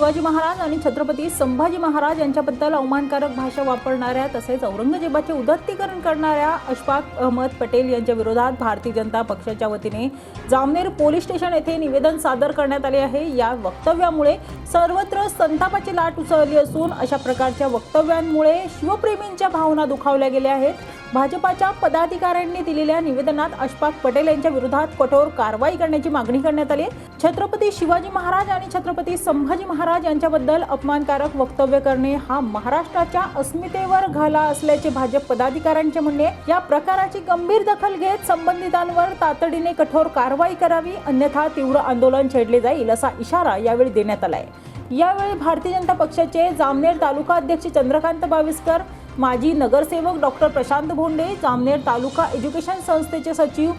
शिवाजी महाराज आणि छत्रपती संभाजी महाराज यांच्याबद्दल अवमानकारक भाषा वापरणाऱ्या तसेच औरंगजेबाचे उदात्तीकरण करणाऱ्या अशफाक अहमद पटेल यांच्या विरोधात भारतीय जनता पक्षाच्या वतीने जामनेर पोलीस स्टेशन येथे निवेदन सादर करण्यात आले आहे. या वक्तव्यामुळे सर्वत्र संतापाची लाट उसळली असून अशा प्रकारच्या वक्तव्यांमुळे शिवप्रेमींच्या भावना दुखावल्या गेल्या आहेत. भाजपाच्या पदाधिकाऱ्यांनी दिलेल्या निवेदनात अशफाक पटेल यांच्या विरोधात कठोर कारवाई करण्याची मागणी करण्यात आली छत्रपती शिवाजी महाराज आणि छत्रपती संभाजी महाराज यांच्याबद्दल अपमानकारक वक्तव्य करणे हा महाराष्ट्राच्या अस्मितेवर घाला असल्याचे भाजप पदाधिकाऱ्यांचे म्हणणे या प्रकाराची गंभीर दखल घेत संबंधितांवर तातडीने कठोर कारवाई करावी अन्यथा तीव्र आंदोलन छेडले जाईल असा इशारा यावेळी देण्यात आलाय. यावेळी भारतीय जनता पक्षाचे जामनेर तालुका अध्यक्ष चंद्रकांत बाविस्कर माजी नगरसेवक डॉक्टर प्रशांत भोंडे जामनेर तालुका एज्युकेशन संस्थेचे सचिव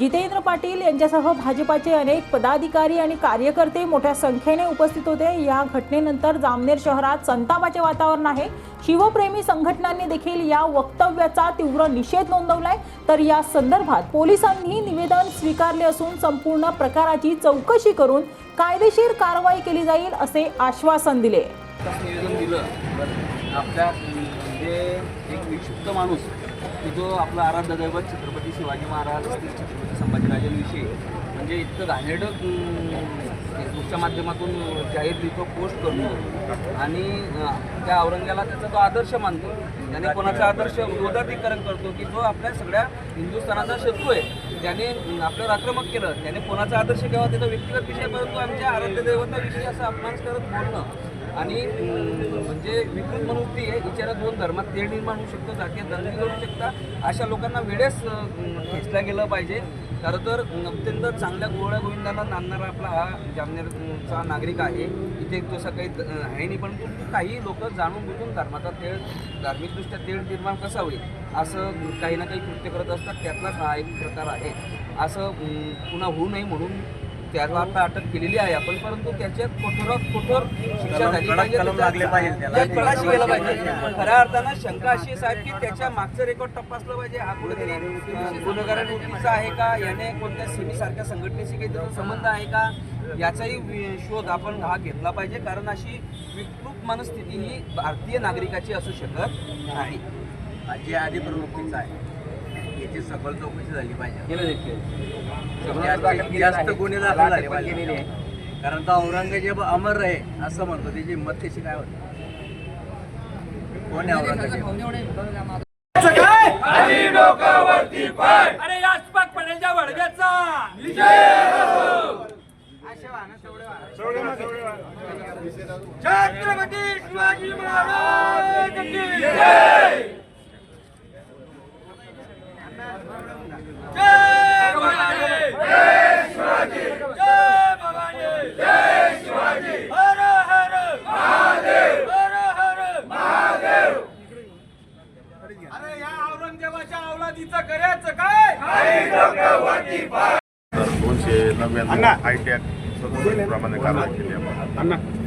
जितेंद्र पाटील यांच्यासह भाजपाचे अनेक पदाधिकारी आणि कार्यकर्ते मोठ्या संख्येने उपस्थित होते. या घटनेनंतर जामनेर शहरात संतापाचे वातावरण आहे. शिवप्रेमी संघटनांनी देखील या वक्तव्याचा तीव्र निषेध नोंदवलाय. तर या संदर्भात पोलिसांनी निवेदन स्वीकारले असून संपूर्ण प्रकाराची चौकशी करून कायदेशीर कारवाई केली जाईल असे आश्वासन दिले. म्हणजे एक विक्षिप्त माणूस की जो आपला आराध्य दैवत छत्रपती शिवाजी महाराज असतील छत्रपती संभाजीराजांविषयी म्हणजे इतकं घाणेरडं फेसबुकच्या माध्यमातून जाहीर लिहितो पोस्ट करतो आणि त्या औरंग्याला त्याचा तो आदर्श मानतो. त्याने कोणाचा आदर्श उदातीकरण करतो की जो आपल्या सगळ्या हिंदुस्थानाचा शत्रू आहे त्याने आपल्यावर आक्रमक केलं त्याने कोणाचा आदर्श घ्यावा त्याचा व्यक्तिगत विषय परंतु आमच्या आराध्य दैवताविषयी असं अपमान करत बोलणं आणि म्हणजे विकृत मनोवृत्ती आहे हिच्याला दोन धर्मात तेढ निर्माण होऊ शकतो जातीय दंगली करू शकता अशा लोकांना वेळेस अं, गेलं पाहिजे. खरं तर अत्यंत चांगल्या गोळ्या गोविंदाला नांदणारा आपला हा जामनेरचा नागरिक आहे. इथे तसं काही आहे नाही परंतु काही लोक जाणून बुजून धर्माचा तेळ धार्मिकदृष्ट्या तेळ निर्माण कसा होईल असं काही ना काही कृत्य करत असतात त्यातलाच हा एक प्रकार आहे. असं पुन्हा होऊ नये म्हणून त्याला आता अटक केलेली आहे आपण परंतु त्याच्यात कठोरात कठोर शिक्षा झाली पाहिजे. कळाशी गेलं पाहिजे. खऱ्या अर्थानं शंका अशी आहे साहेब की त्याच्या मागचं रेकॉर्ड तपासलं पाहिजे. हा कुठेतरी अं, गुन्हेगारांवरतीचा आहे का? याने कोणत्या सेमी सारख्या संघटनेशी काही त्याचा संबंध आहे का? याचाही शोध आपण हा घेतला पाहिजे. कारण अशी विकृत मनस्थिती ही भारतीय नागरिकाची असू शकत नाही. जे आधी प्रवृत्तीचं आहे. याची सखोल चौकशी झाली पाहिजे. जास्त गुन्हे दाखल झाले पाहिजे. कारण तो औरंगजेब अमर आहे असं म्हणतो. त्याची हिंमत कशी काय होती? कोण आहे औरंगजेब? अरे पटेलच्या छत्रपती शिवाजी महाराज की जय जय भवानी जय शिवाजी जय भवानी जय शिवाजी हर हर महादेव हर हर महादेव अरे या औरंगजेबाच्या अवलादीचं करायचं काय तर दोनशे नव्याण्णव हायटॅक प्रमाणे कारवाई केली आपण आणि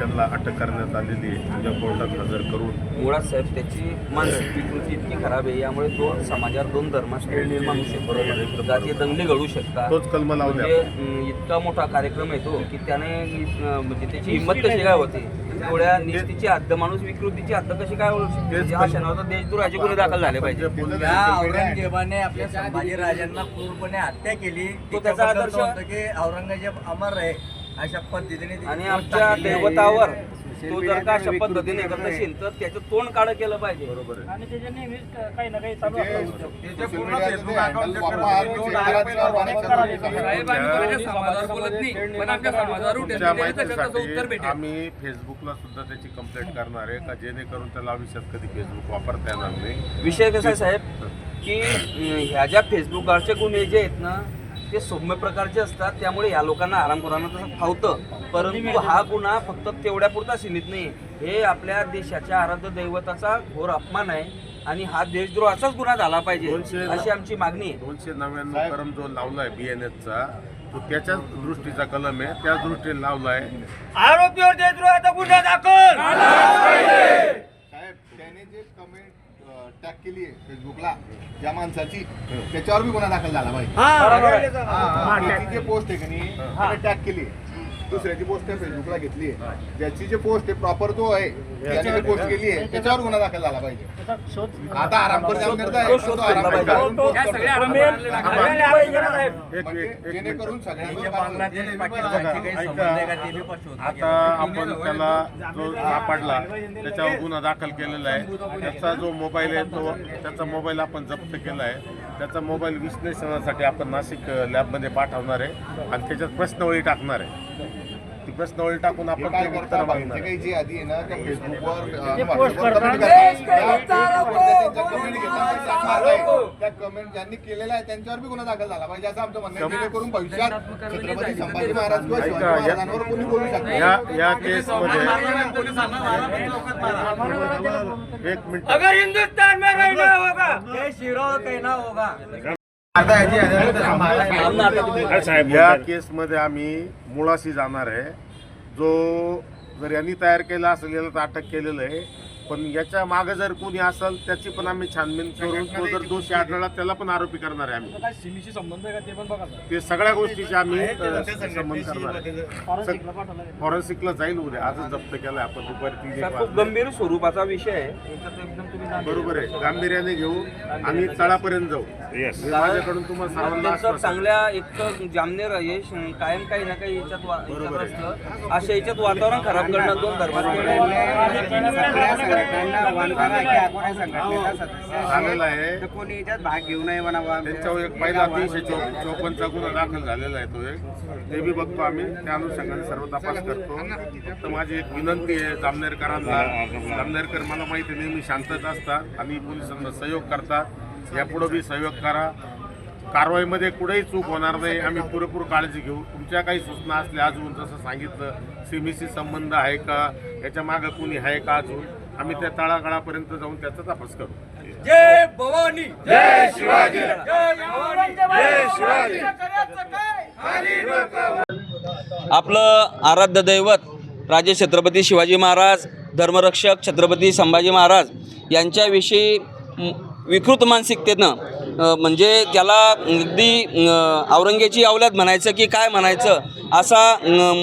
त्यांना अटक करण्यात आलेली आहे. तुझ्या कोर्टात हजर करून. मुळात साहेब त्याची मानसिक विकृती इतकी खराब आहे. यामुळे तो समाजात दोन धर्मात तेढ निर्माण होऊ शकतो. जातीय दंगली घडू शकतात. तोच कलम लावले. म्हणजे इतका मोठा कार्यक्रम आहे तो की त्याने म्हणजे त्याची हिंमत कशी काय होते? एवढ्या निष्ठीची हद्द माणूस विकृतीची हद्द कशी काय ओळखू शकते? हा क्षणावर देशद्रोहाचे गुन्हे दाखल झाले पाहिजे. औरंगजेबाने आपल्या संभाजी राजांना क्रूरपणे हत्या केली. तो त्याचा आदर्श- तो म्हणतो की औरंगजेब अमर आहे. अशा पद्धतीने ती आणि आमच्या. दैवतावर तो जर का अशा पद्धतीने करत असेल तर त्याचं तोंड काढं केलं पाहिजे. बरोबर आणि त्याच्या नेहमीच काही ना काही चालू साहेब, आम्ही फेसबुकला सुद्धा त्याची कंप्लेंट करणार आहे का? जेणेकरून त्याला आयुष्यात कधी फेसबुक वापरता येणार नाही. विषय कसा आहे साहेब? की ह्या ज्या फेसबुकवरचे गुन्हे जे आहेत ना ते सौम्य प्रकारचे असतात त्यामुळे ह्या लोकांना आरामखोरांना तसं फावतं. परंतु हा गुन्हा फक्त तेवढ्या पुरता सीमित नाही हे आपल्या देशाच्या आराध्य दैवताचा घोर अपमान आहे आणि हा देशद्रोहाचाच गुन्हा झाला पाहिजे दोनशे- अशी आमची मागणी आहे. दोनशे नव्याण्णव करम जो लावलाय बी एन एसचा तो त्याच्याच दृष्टीचा कलम आहे. त्याच दृष्टीने लावला आहे आरोपीवर देशद्रोहाचा गुन्हा दाखल! टॅग केली आहे फेसबुकला ज्या माणसाची त्याच्यावर बी गुन्हा दाखल झाला पाहिजे. हा, जे पोस्ट आहे की नाही टॅग केली आहे दुसऱ्याची पोस्ट फेसबुकला घेतली आहे. ज्याची जे पोस्ट आहे प्रॉपर तो आहे त्याची जी पोस्ट केली आहे त्याच्यावर गुन्हा दाखल झाला पाहिजे. आता एक जेणेकरून आता आपण त्याला जो सापडला त्याच्यावर गुन्हा दाखल केलेला आहे. त्याचा जो मोबाईल आहे तो त्याचा मोबाईल आपण जप्त केला आहे. त्याचा मोबाईल विश्लेषणासाठी आपण नाशिक लॅबमध्ये पाठवणार आहे. आणि त्याच्यात प्रश्नवळी टाकणार आहे. ती प्रश्नवळी टाकून आपण काय ते करता? उत्तर बाकीचे मागणार आहे काही जे आधी आहे ना त्या फेसबुकवर. त्या कमेंट ज्यांनी आहे. त्यांच्यावर बी गुन्हा दाखल झाला पाहिजे असं आमचं म्हणणं आहे. जेणेकरून भविष्यात छत्रपती संभाजी महाराज किंवा शिवाजी ऐका, या- महाराजांवर कोणी बोलू शकत या या केसमध्ये एक मिनिट. अगर हिंदुस्तान में रहना होगा. जय शिवराव कहना होगा. या केसमध्ये आम्ही मुळाशी जाणार आहे. जो जर यांनी तयार केला असेल याला तर अटक केलेलं आहे. पण याच्या मागे जर कोणी असेल त्याची पण आम्ही छानबीन करून तो जर दोषी आढळला त्याला पण आरोपी करणार आहे आम्ही. सिमीशी संबंध आहे का ते पण बघा ते सगळ्या गोष्टीचे आम्ही अ, संबंध करणार आहे. फॉरेन्सिकला जाईल उद्या आजच जप्त केलाय आपण दुपारी तीन एक खूप वाजता. गंभीर स्वरूपाचा विषय आहे. याच्यात एकदम तुम्ही गांभीर्य- बरोबर आहे. गांभीर्याने घेऊ आणि तळापर्यंत जाऊ. हे माझ्याकडून तुम्हाला सर्वांना त्यांचं आश्वासन आहे. चांगल्या एक तर जामनेर यश कायम काही ना काही याच्यात वा- याच्यात असतं. अशा याच्यात वातावरण खराब करणं दोन धर्मात झालेलं आहे. कोणी याच्यात भाग घेऊ नये म्हणावा. त्यांच्यावर एक पहिला तीनशे चौ चौपन्नचा गुन्हा दाखल झालेला आहे तो एक. ते बी बघतो आम्ही. त्या अनुषंगाने सर्व तपास करतो. फक्त माझी एक विनंती आहे जामनेरकरांना. जामनेरकर मला माहिती नेहमी शांतच असतात आणि पोलिसांना सहयोग करतात. यापुढे बी सहयोग करा. कारवाईमध्ये कुठेही चूक होणार नाही. आम्ही पुरेपूर काळजी घेऊ. तुमच्या काही सूचना असल्या अजून जसं सांगितलं सीमीशी संबंध आहे का? याच्या मागं कुणी आहे का अजून? आम्ही त्या तळागाळापर्यंत जाऊन त्याचा तपास करू. जय भवानी. जय शिवाजी. जय भवानी जय शिवाजी. आपलं आराध्य दैवत राजे छत्रपती शिवाजी महाराज धर्मरक्षक छत्रपती संभाजी महाराज यांच्याविषयी विकृत मानसिकतेनं म्हणजे त्याला अगदी औरंगेची आवल्यात म्हणायचं की काय म्हणायचं असा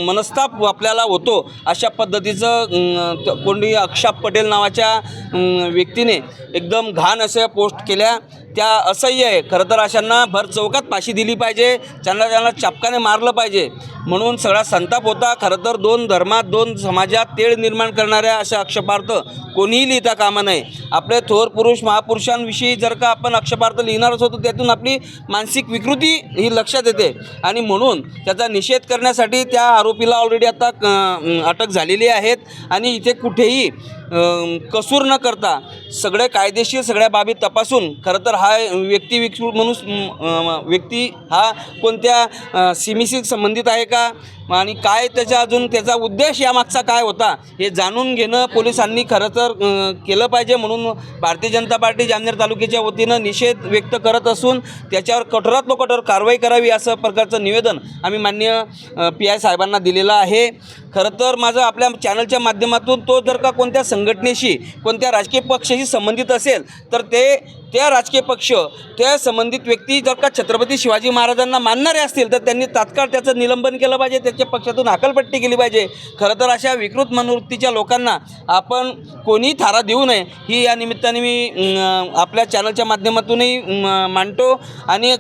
मनस्ताप आपल्याला होतो अशा पद्धतीचं कोणी अक्षाप पटेल नावाच्या व्यक्तीने एकदम घाण अशा पोस्ट केल्या. त्या असह्य आहे. खरं तर अशांना भर चौकात पाशी दिली पाहिजे. त्यांना त्यांना चापकाने मारलं पाहिजे. म्हणून सगळा संताप होता. खरं तर दोन धर्मात दोन समाजात तेळ निर्माण करणाऱ्या अशा अक्षपार्थ कोणीही लिहिता कामा नये. आपले थोर पुरुष महापुरुषांविषयी जर का आपण अक्षपार्थ लिहिणारच होतो त्यातून आपली मानसिक विकृती ही लक्षात येते. आणि म्हणून त्याचा निषेध करण्यासाठी त्या आरोपीला ऑलरेडी आता अटक झालेली आहेत आणि इथे कुठेही कसूर न करता सगळे कायदेशीर सगळ्या बाबी तपासून खरं तर हा व्यक्ती विक्षू म्हणून व्यक्ती हा कोणत्या सीमेशी संबंधित आहे का? आणि काय त्याच्या अजून त्याचा उद्देश यामागचा काय होता? हे जाणून घेणं पोलिसांनी खरं तर केलं पाहिजे म्हणून भारतीय जनता पार्टी जामनेर तालुक्याच्या वतीनं निषेध व्यक्त करत असून त्याच्यावर कठोरात कठोर कारवाई करावी असं प्रकारचं निवेदन आम्ही मान्य पी आय साहेबांना दिलेलं आहे. खरं तर माझं आपल्या चॅनलच्या माध्यमातून तो जर का कोणत्या संघटनेशी कोणत्या राजकीय पक्षाशी संबंधित असेल तर ते त्या राजकीय पक्ष त्या संबंधित व्यक्ती जर का छत्रपती शिवाजी महाराजांना मानणारे असतील तर त्यांनी तात्काळ त्याचं निलंबन केलं पाहिजे त्याच्या पक्षातून हकालपट्टी केली पाहिजे. खरं तर अशा विकृत मनोवृत्तीच्या लोकांना आपण कोणीही थारा देऊ नये ही या निमित्ताने मी आपल्या चॅनलच्या माध्यमातूनही मांडतो. आणि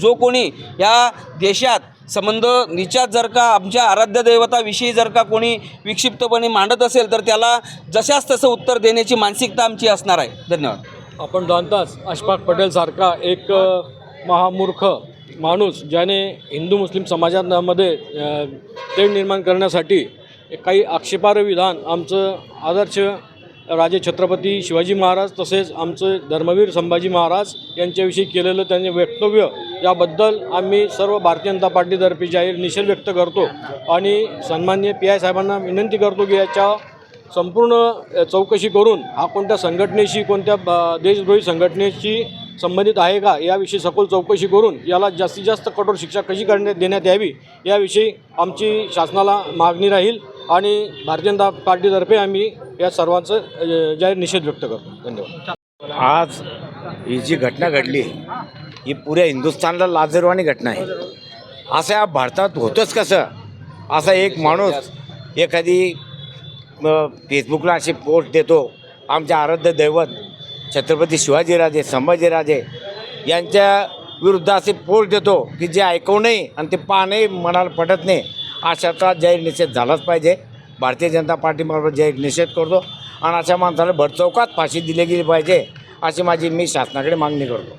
जो कोणी या देशात संबंध निचात जर का आमच्या आराध्य दैवताविषयी जर का कोणी विक्षिप्तपणे मांडत असेल तर त्याला जशास तसं उत्तर देण्याची मानसिकता आमची असणार आहे. धन्यवाद. आपण जाणताच अशफाक पटेलसारखा एक महामूर्ख माणूस ज्याने हिंदू मुस्लिम समाजामध्ये अ, तेढ निर्माण करण्यासाठी काही आक्षेपार्ह विधान आमचं आदर्श राजे छत्रपती शिवाजी महाराज तसेच आमचे धर्मवीर संभाजी महाराज यांच्याविषयी केलेलं त्यांचे वक्तव्य याबद्दल आम्ही सर्व भारतीय जनता पार्टीतर्फे जाहीर निषेध व्यक्त करतो आणि सन्मान्य पी आय साहेबांना विनंती करतो की याच्या संपूर्ण चौकशी करून हा कोणत्या संघटनेशी कोणत्या ब- देशद्रोही संघटनेशी संबंधित आहे का याविषयी सखोल चौकशी करून याला जास्तीत जास्त कठोर शिक्षा कशी करण्यात देण्यात यावी याविषयी आमची शासनाला मागणी राहील आणि भारतीय जनता पार्टीतर्फे आम्ही या सर्वांचं जाहीर निषेध व्यक्त करतो. धन्यवाद. आज ही जी घटना घडली ही पुऱ्या हिंदुस्थानला लाजरवाणी घटना आहे. असं या भारतात होतंच कसं? असा एक माणूस एखादी फेसबुकला अशी पोस्ट देतो आमच्या आराध्य दैवत छत्रपती शिवाजीराजे संभाजीराजे यांच्या विरुद्ध असे पोस्ट देतो की जे ऐकू नये आणि ते पाहणंही मनाला पटत नाही. अशाचा जाहीर निषेध झालाच पाहिजे. भारतीय जनता पार्टीमार्फत जाहीर निषेध करतो आणि अशा माणसाला भरचौकात फाशी दिली गेली पाहिजे अशी माझी मी शासनाकडे मागणी करतो.